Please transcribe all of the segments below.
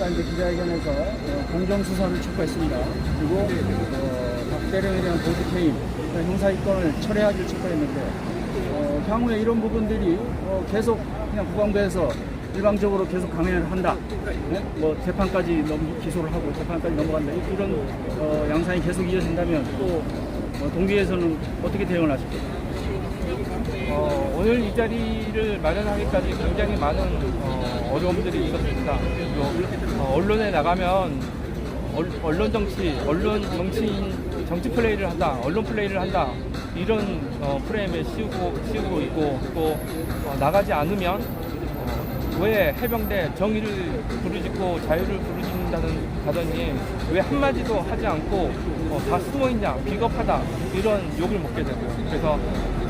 아까 이제 기자회견에서 어, 공정수사를 촉구했습니다. 그리고 어, 박 대령에 대한 보직해임, 그러니까 형사이권을 철회하기를 촉구했는데 어, 향후에 이런 부분들이 어, 계속 그냥 국방부에서 일방적으로 계속 강행을 한다. 네? 뭐 재판까지 넘 기소를 하고 재판까지 넘어간다. 이- 이런 어, 양상이 계속 이어진다면 또 어, 동기에서는 어떻게 대응을 하십니까? 어, 오늘 이 자리를 마련하기까지 굉장히 많은 어, 어려움들이 있었습니다. 그리고 어, 언론에 나가면 얼- 언론 정치, 언론 정치인 정치 플레이를 한다, 언론 플레이를 한다 이런 어, 프레임에 씌우고 씌우고 있고 또 어, 나가지 않으면 어, 왜 해병대 정의를 부르짖고 자유를 부르짖는다는 하더니 왜 한마디도 하지 않고 어, 다 숨어 있냐 비겁하다 이런 욕을 먹게 되고 그래서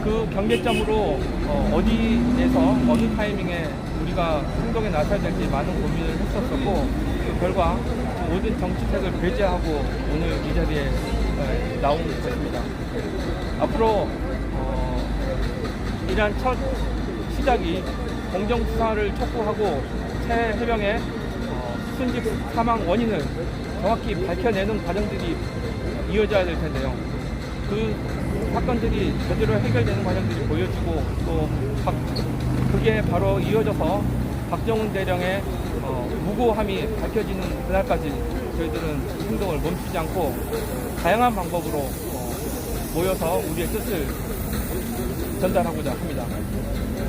그 경계점으로 어, 어디에서 어느 타이밍에 우리가 행동에 나서야 될지 많은 고민을 했었었고 그 결과 모든 정치색을 배제하고 오늘 이 자리에 어, 나온 것입니다. 앞으로 어, 이러한 첫 시작이 공정수사를 촉구하고 새 해병의 어, 순직 사망 원인을 정확히 밝혀내는 과정들이 이어져야 될 텐데요. 그 사건들이 제대로 해결되는 과정들이 보여지고 또 박- 그게 바로 이어져서 박정훈 대령의 어, 무고함이 밝혀지는 그날까지 저희들은 행동을 멈추지 않고 다양한 방법으로 어, 모여서 우리의 뜻을 전달하고자 합니다.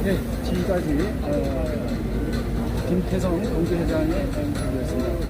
네, 지금까지 어, 김태성 동부회장의 인터뷰였습니다.